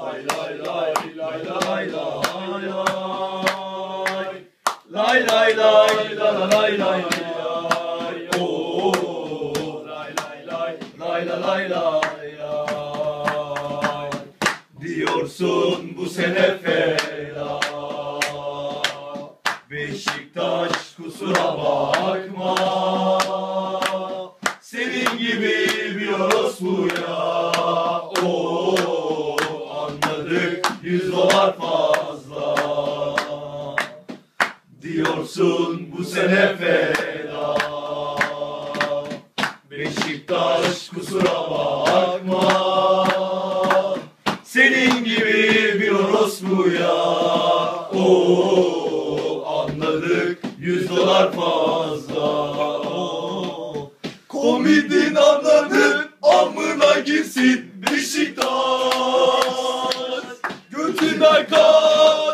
Lay lay lay lay lay lay lay. Lay lay lay la la lay lay lay Diyorsun bu sene feda. Beşiktaş kusura bakma. Senin gibi bir orospuya Oo anladık yüz dolar fazla. Diyorsun bu sene feda. Beşiktaş kusura bakma. Senin gibi bir orospuya Oo anladık yüz dolar fazla. Oo. Komedin did I?